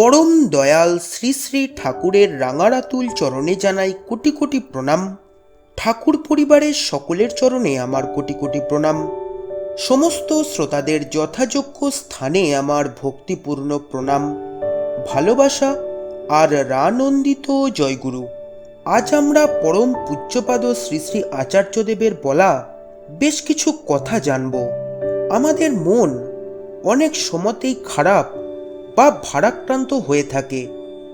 পরম দয়াল শ্রী শ্রী ঠাকুরের রাঙারাতুল চরণে জানাই কোটি কোটি প্রণাম। ঠাকুর পরিবারের সকলের চরণে আমার কোটি কোটি প্রণাম। সমস্ত শ্রোতাদের যথাযোগ্য স্থানে আমার ভক্তিপূর্ণ প্রণাম। ভালোবাসা আর রানন্দিত জয়গুরু। আজ আমরা পরম পূজ্যপাদ শ্রী শ্রী আচার্যদেবের বলা বেশ কিছু কথা জানব। আমাদের মন অনেক সময়তেই খারাপ বা ভারাক্রান্ত হয়ে থাকে,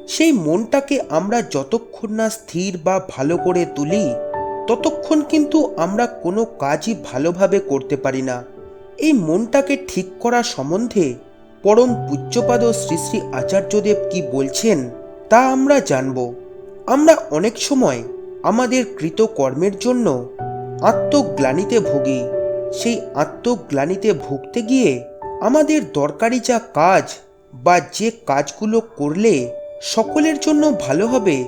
সেই মনটাকে আমরা যতক্ষণ না স্থির বা ভালো করে তুলি, ততক্ষণ কিন্তু আমরা কোনো কাজই ভালোভাবে করতে পারি না। এই মনটাকে ঠিক করা সম্বন্ধে পরম পূজ্যপাদ শ্রী শ্রী আচার্যদেব কি বলছেন, তা আমরা জানব। আমরা অনেক সময় আমাদের কৃত কর্মের জন্য আত্মগ্লানিতে ভুগি। সেই আত্মগ্লানিতে ভুগতে গিয়ে আমাদের দরকারি যা কাজ বা যে কাজগুলো করলে সকলের জন্য ভালো হবে,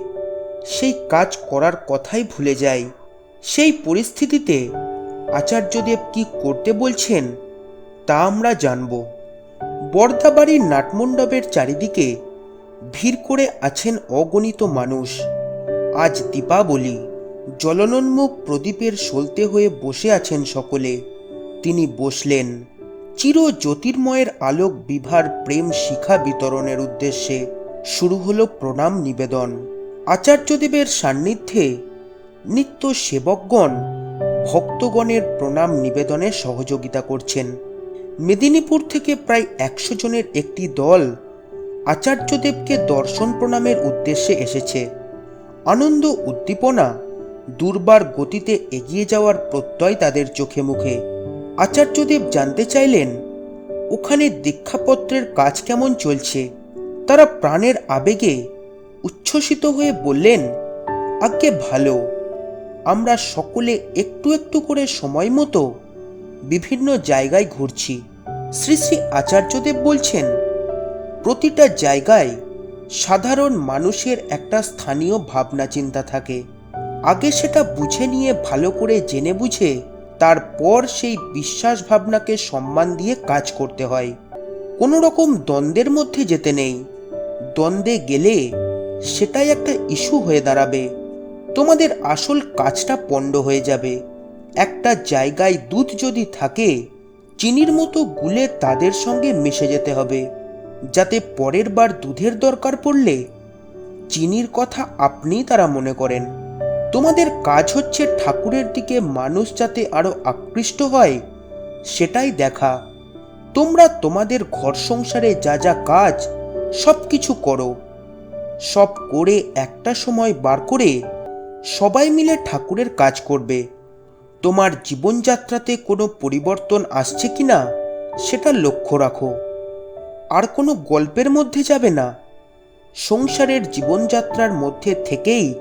সেই কাজ করার কথাই ভুলে যাই। সেই পরিস্থিতিতে আচার্যদেব কি করতে বলছেন, তা আমরা জানব। বর্দাবাড়ির নাটমণ্ডপের চারিদিকে ভিড় করে আছেন অগণিত মানুষ। আজ দীপাবলি, জলনোন্মুখ প্রদীপের সলতে হয়ে বসে আছেন সকলে। তিনি বসলেন। চির জ্যোতির্ময়ের আলোক বিভার প্রেম শিখা বিতরণের উদ্দেশ্যে শুরু হলো প্রণাম নিবেদন। আচার্যদেবের সান্নিধ্যে নিত্য সেবকগণ ভক্তগণের প্রণাম নিবেদনে সহযোগিতা করছেন। মেদিনীপুর থেকে প্রায় একশো জনের একটি দল আচার্যদেবকে দর্শন প্রণামের উদ্দেশ্যে এসেছে। আনন্দ উদ্দীপনা দুর্বার গতিতে এগিয়ে যাওয়ার প্রত্যয় তাদের চোখে মুখে। আচার্যদেব জানতে চাইলেন, ওখানে দীক্ষাপত্রের কাজ কেমন চলছে? তারা প্রাণের আবেগে উচ্ছ্বসিত হয়ে বললেন, আজ্ঞে ভালো। আমরা সকলে একটু একটু করে সময় মতো বিভিন্ন জায়গায় ঘুরছি। শ্রী শ্রী আচার্যদেব বলছেন, প্রতিটা জায়গায় সাধারণ মানুষের একটা স্থানীয় ভাবনা চিন্তা থাকে। আগে সেটা বুঝে নিয়ে ভালো করে জেনে বুঝে তারপর সেই বিশ্বাস ভাবনাকে সম্মান দিয়ে কাজ করতে হয়। কোনো রকম দ্বন্দ্বের মধ্যে যেতে নেই। দ্বন্দ্বে গেলে সেটাই একটা ইস্যু হয়ে দাঁড়াবে। তোমাদের আসল কাজটা পণ্ড হয়ে যাবে। একটা জায়গায় দুধ যদি থাকে, চিনির মতো গুলে তাদের সঙ্গে মিশে যেতে হবে। যাতে পরের বার দুধের দরকার পড়লে চিনির কথা আপনিই তারা মনে করেন। তোমাদের কাজ হচ্ছে ঠাকুরের দিকে মানুষ যাতে আরও আকৃষ্ট হয়, সেটাই দেখা। তোমরা তোমাদের ঘর সংসারে যা যা কাজ সব কিছু করো। সব করে একটা সময় বার করে সবাই মিলে ঠাকুরের কাজ করবে। তোমার জীবনযাত্রাতে কোনো পরিবর্তন আসছে কি না সেটা লক্ষ্য রাখো। আর কোনো গল্পের মধ্যে যাবে না। সংসারের জীবনযাত্রার মধ্যে থেকেই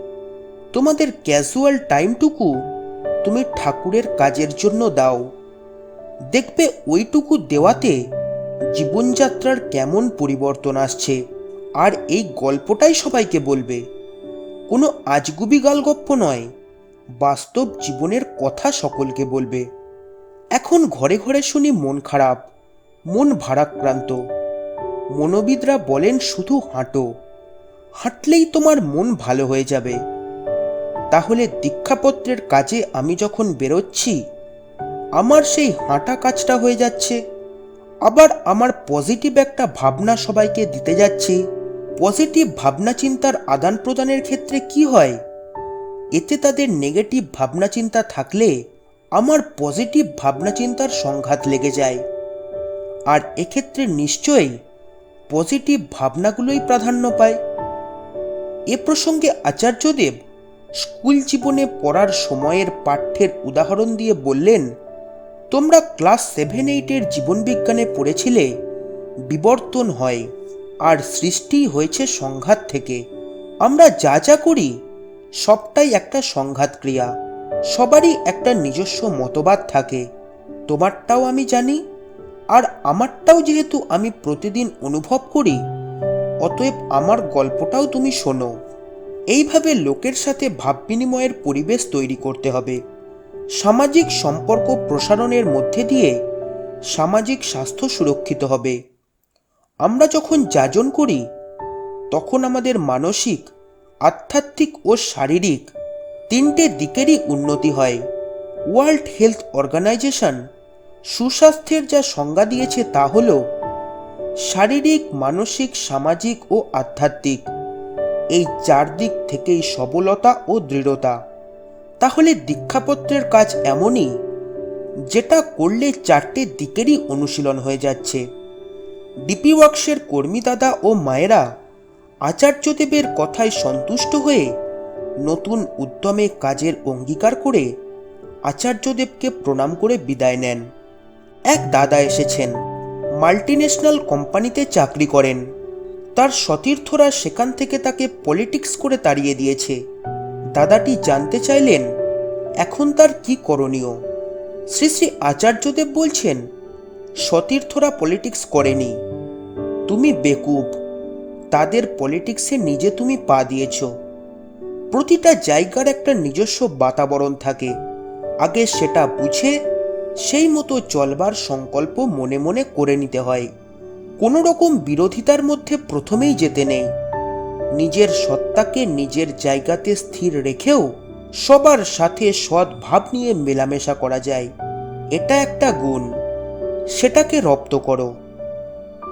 তোমাদের ক্যাজুয়াল টাইমটুকু তুমি ঠাকুরের কাজের জন্য দাও। দেখবে ওইটুকু দেওয়াতে জীবনযাত্রার কেমন পরিবর্তন আসছে। আর এই গল্পটাই সবাইকে বলবে। কোনো আজগুবি গালগপ্প নয়, বাস্তব জীবনের কথা সকলকে বলবে। এখন ঘরে ঘরে শুনি মন খারাপ, মন ভারাক্রান্ত। মনোবিদরা বলেন শুধু হাঁটো, হাঁটলেই তোমার মন ভালো হয়ে যাবে। তাহলে দীক্ষাপত্রের কাজে আমি যখন বেরোচ্ছি, আমার সেই হাঁটা কাজটা হয়ে যাচ্ছে। আবার আমার পজিটিভ একটা ভাবনা সবাইকে দিতে যাচ্ছি। পজিটিভ ভাবনা চিন্তার আদান প্রদানের ক্ষেত্রে কি হয়? এতে তাদের নেগেটিভ ভাবনা চিন্তা থাকলে আমার পজিটিভ ভাবনা চিন্তার সংঘাত লেগে যায়। আর এক্ষেত্রে নিশ্চয়ই পজিটিভ ভাবনাগুলোই প্রাধান্য পায়। এ প্রসঙ্গে আচার্যদেব স্কুল জীবনে পড়ার সময়ের পাঠ্যের উদাহরণ দিয়ে বললেন, তোমরা ক্লাস সেভেন এইটের জীবনবিজ্ঞানে পড়েছিলে, বিবর্তন হয়, আর সৃষ্টি হয়েছে সংঘাত থেকে। আমরা যা যা করি, সবটাই একটা সংঘাত ক্রিয়া। সবারই একটা নিজস্ব মতবাদ থাকে। তোমারটাও আমি জানি, আর আমারটাও যেহেতু আমি প্রতিদিন অনুভব করি, অতএব আমার গল্পটাও তুমি শোনো। এইভাবে লোকের সাথে ভাব বিনিময়ের পরিবেশ তৈরি করতে হবে। সামাজিক সম্পর্ক প্রসারণের মধ্যে দিয়ে সামাজিক স্বাস্থ্য সুরক্ষিত হবে। আমরা যখন যাজন করি, তখন আমাদের মানসিক, আধ্যাত্মিক ও শারীরিক তিনটে দিকেরই উন্নতি হয়। ওয়ার্ল্ড হেলথ অর্গানাইজেশন সুস্বাস্থ্যের যা সংজ্ঞা দিয়েছে তা হল শারীরিক, মানসিক, সামাজিক ও আধ্যাত্মিক। এই চার দিক থেকেই সবলতা ও দৃঢ়তা। তাহলে দীক্ষাপত্রের কাজ এমনই, যেটা করলে চারটে দিকেরই অনুশীলন হয়ে যাচ্ছে। ডিপি ওয়ার্কসের কর্মী দাদা ও মায়েরা আচার্যদেবের কথায় সন্তুষ্ট হয়ে নতুন উদ্যমে কাজের অঙ্গীকার করে আচার্যদেবকে প্রণাম করে বিদায় নেন। এক দাদা এসেছেন, মাল্টিন্যাশনাল কোম্পানিতে চাকরি করেন। তার সতীর্থরা সেখান থেকে তাকে পলিটিক্স করে তাড়িয়ে দিয়েছে। দাদাটি জানতে চাইলেন, এখন তার কি করণীয়? শ্রী শ্রী আচার্যদেব বলছেন, সতীর্থরা পলিটিক্স করেনি। তুমি বেকুব। তাদের পলিটিক্সে নিজে তুমি পা দিয়েছ। প্রতিটা জায়গার একটা নিজস্ব বাতাবরণ থাকে। আগে সেটা বুঝে, সেই মতো চলবার সংকল্প মনে মনে করে নিতে হয়। কোনো রকম বিরোধিতার মধ্যে প্রথমেই যেতে নেই। নিজের সত্তাকে নিজের জায়গাতে স্থির রেখেও সবার সাথে সদ্ভাব নিয়ে মেলামেশা করা যায়। এটা একটা গুণ। সেটাকে রপ্ত করো।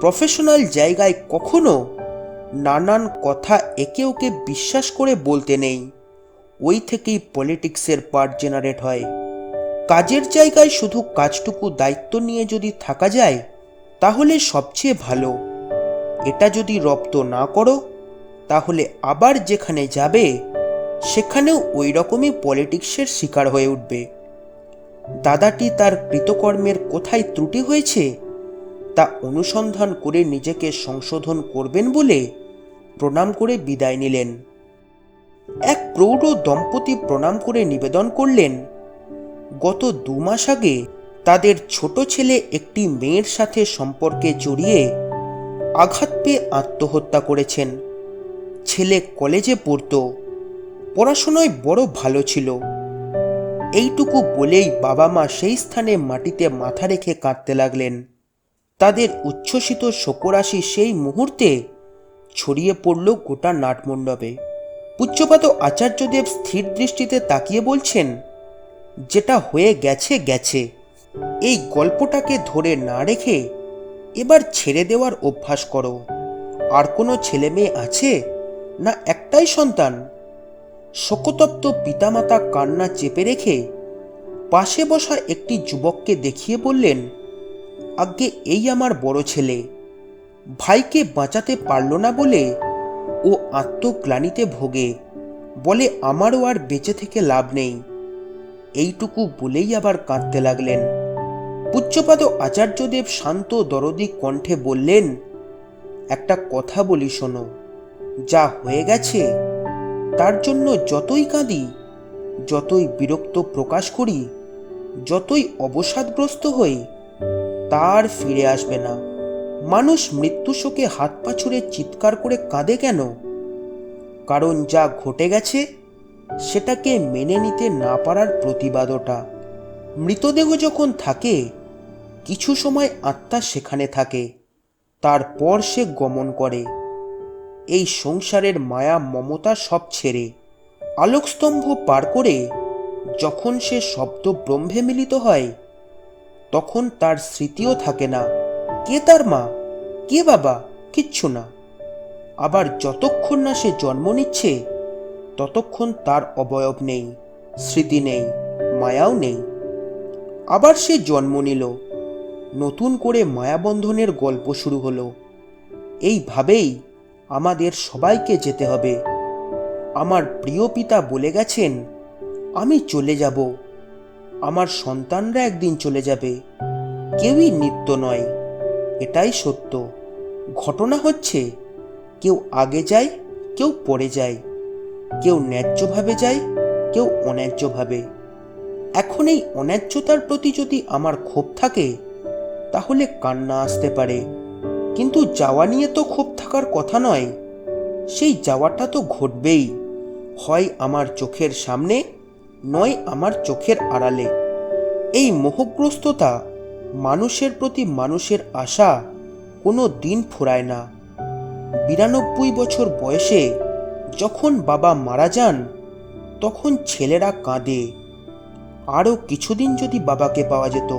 প্রফেশনাল জায়গায় কখনো নানান কথা একে ওকে বিশ্বাস করে বলতে নেই। ওই থেকেই পলিটিক্সের পার্ট জেনারেট হয়। কাজের জায়গায় শুধু কাজটুকু দায়িত্ব নিয়ে যদি থাকা যায় তাহলে সবচেয়ে ভালো। এটা যদি রপ্ত না করো, তাহলে আবার যেখানে যাবে, সেখানেও ওই রকমই পলিটিক্সের শিকার হয়ে উঠবে। দাদাটি তার কৃতকর্মের কোথায় ত্রুটি হয়েছে, তা অনুসন্ধান করে নিজেকে সংশোধন করবেন বলে প্রণাম করে বিদায় নিলেন। এক প্রৌঢ় দম্পতি প্রণাম করে নিবেদন করলেন, গত দু মাস আগে তাদের ছোট ছেলে একটি মেয়ের সাথে সম্পর্কে জড়িয়ে আঘাত পেয়ে আত্মহত্যা করেছেন। ছেলে কলেজে পড়তো, পড়াশোনায় বড় ভালো ছিল। এইটুকু বলেই বাবা মা সেই স্থানে মাটিতে মাথা রেখে কাঁদতে লাগলেন। তাদের উচ্ছ্বসিত শোকরাশি সেই মুহূর্তে ছড়িয়ে পড়ল গোটা নাটমণ্ডপে। পুচ্ছপাত আচার্যদেব স্থির দৃষ্টিতে তাকিয়ে বলছেন, যেটা হয়ে গেছে গেছে। এই গল্পটাকে ধরে না রেখে এবার ছেড়ে দেওয়ার অভ্যাস করো। আর কোনো ছেলে মেয়ে আছে? না একটাই সন্তান? শোকতপ্ত পিতামাতা কান্না চেপে রেখে পাশে বসা একটি যুবককে দেখিয়ে বললেন, আজ্ঞে, এই আমার বড় ছেলে। ভাইকে বাঁচাতে পারল না বলে ও আত্মগ্লানিতে ভোগে। বলে আমারও আর বেঁচে থেকে লাভ নেই। এইটুকু বলেই আবার কাঁদতে লাগলেন। পুচ্ছপাদ আচার্যদেব শান্ত দরদি কণ্ঠে বললেন, একটা কথা বলি শোনো, যা হয়ে গেছে, তার জন্য যতই কাঁদি, যতই বিরক্ত প্রকাশ করি, যতই অবসাদগ্রস্ত হই, তার ফিরে আসবে না। মানুষ মৃত্যু শোকে হাত পা ছুড়ে চিৎকার করে কাঁদে কেন? কারণ যা ঘটে গেছে, সেটাকে মেনে নিতে না পারার প্রতিবাদটা। মৃতদেহ যখন থাকে, কিছু সময় আত্মা সেখানে থাকে, তারপর সে গমন করে। এই সংসারের মায়া মমতা সব ছেড়ে, আলোকস্তম্ভ পার করে যখন সে শব্দ ব্রহ্মে মিলিত হয়, তখন তার স্মৃতিও থাকে না। কে তার মা? কে বাবা? কিচ্ছু না। আবার যতক্ষণ না সে জন্ম নিচ্ছে, ততক্ষণ তার অবয়ব নেই, স্মৃতি নেই, মায়াও নেই। আবার সে জন্ম নিল। নতুন করে মায়াবন্ধনের গল্প শুরু হলো। এইভাবেই আমাদের সবাইকে যেতে হবে। আমার প্রিয় পিতা বলে গেছেন, আমি চলে যাব। আমার সন্তানরা একদিন চলে যাবে। কেউই নিত্য নয়। এটাই সত্য। ঘটনা হচ্ছে, কেউ আগে যায়, কেউ পরে যায়। কেউ ন্যায্যভাবে যায়, কেউ অন্যায্যভাবে। এখন এই অন্যায্যতার প্রতি যদি আমার ক্ষোভ থাকে, তাহলে কান্না আসতে পারে। কিন্তু যাওয়া নিয়ে তো ক্ষোভ থাকার কথা নয়। সেই যাওয়াটা তো ঘটবেই। হয় আমার চোখের সামনে, নয় আমার চোখের আড়ালে। এই মোহগ্রস্ততা মানুষের প্রতি মানুষের আশা কোনো দিন ফুরায় না। বিরানব্বই বছর বয়সে যখন বাবা মারা যান, তখন ছেলেরা কাঁদে। আরও কিছুদিন যদি বাবাকে পাওয়া যেত,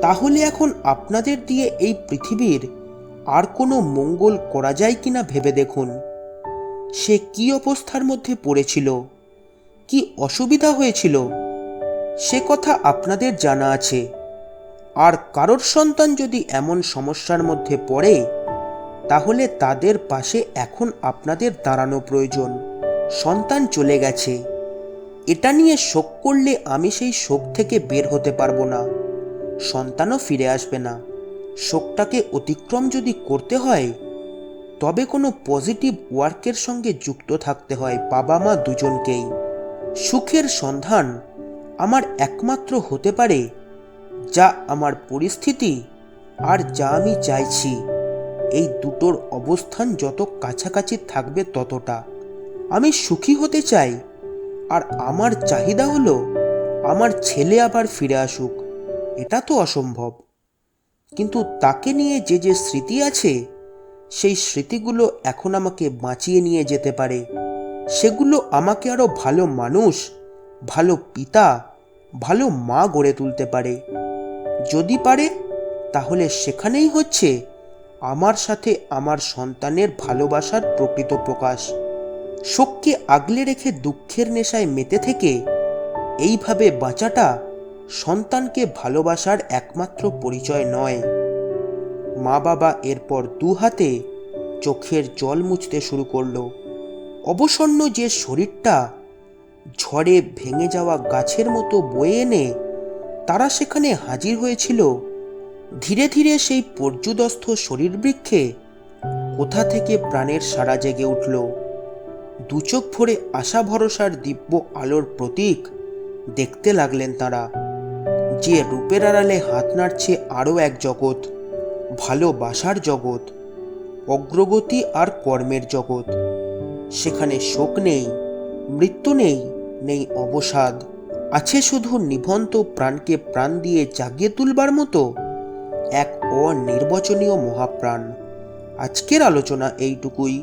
তাহলে এখন আপনাদের দিয়ে এই পৃথিবীর আর কোনো মঙ্গল করা যায় কিনা ভেবে দেখুন। সে কি অবস্থার মধ্যে পড়েছিল? কি অসুবিধা হয়েছিল? সে কথা আপনাদের জানা আছে। আর কারোর সন্তান যদি এমন সমস্যার মধ্যে পড়ে, তাহলে তাদের পাশে এখন আপনাদের দাঁড়ানো প্রয়োজন। সন্তান চলে গেছে। এটা নিয়ে শোক করলে আমি সেই শোক থেকে বের হতে পারব না। সন্তানও ফিরে আসবে না। শোকটাকে অতিক্রম যদি করতে হয়, তবে কোনো পজিটিভ ওয়ার্কের সঙ্গে যুক্ত থাকতে হয় বাবা মা দুজনকেই। সুখের সন্ধান আমার একমাত্র হতে পারে যা আমার পরিস্থিতি আর যা আমি চাইছি। এই দুটোর অবস্থান যত কাছাকাছি থাকবে ততটা। আমি সুখী হতে চাই আর আমার চাহিদা হলো আমার ছেলে আবার ফিরে আসুক। এটা তো অসম্ভব। কিন্তু তাকে নিয়ে যে যে স্মৃতি আছে, সেই স্মৃতিগুলো এখন আমাকে বাঁচিয়ে নিয়ে যেতে পারে। সেগুলো আমাকে আরও ভালো মানুষ, ভালো পিতা, ভালো মা গড়ে তুলতে পারে। যদি পারে, তাহলে সেখানেই হচ্ছে আমার সাথে আমার সন্তানের ভালোবাসার প্রকৃত প্রকাশ। শোককে আগলে রেখে দুঃখের নেশায় মেতে থেকে এইভাবে বাঁচাটা সন্তানকে ভালোবাসার একমাত্র পরিচয় নয়। মা বাবা এরপর দু হাতে চোখের জল মুছতে শুরু করল। অবসন্ন যে শরীরটা ঝড়ে ভেঙে যাওয়া গাছের মতো বয়ে এনে তারা সেখানে হাজির হয়েছিল, ধীরে ধীরে সেই পর্যুদস্থ শরীর বৃক্ষে কোথা থেকে প্রাণের সারা জেগে উঠল। দুচোখ ভরে আশা ভরসার দিব্য আলোর প্রতীক। দেখতে লাগলেন তারা। যে রূপের আড়ালে হাত নাড়ছে আরও এক জগৎ ভালোবাসার জগৎ, অগ্রগতি আর কর্মের জগৎ। সেখানে শোক নেই, মৃত্যু নেই নেই অবসাদ। আছে শুধু নিভন্ত প্রাণকে প্রাণ দিয়ে জাগিয়ে তুলবার মতো এক অনির্বচনীয় মহাপ্রাণ। আজকের আলোচনা এইটুকুই।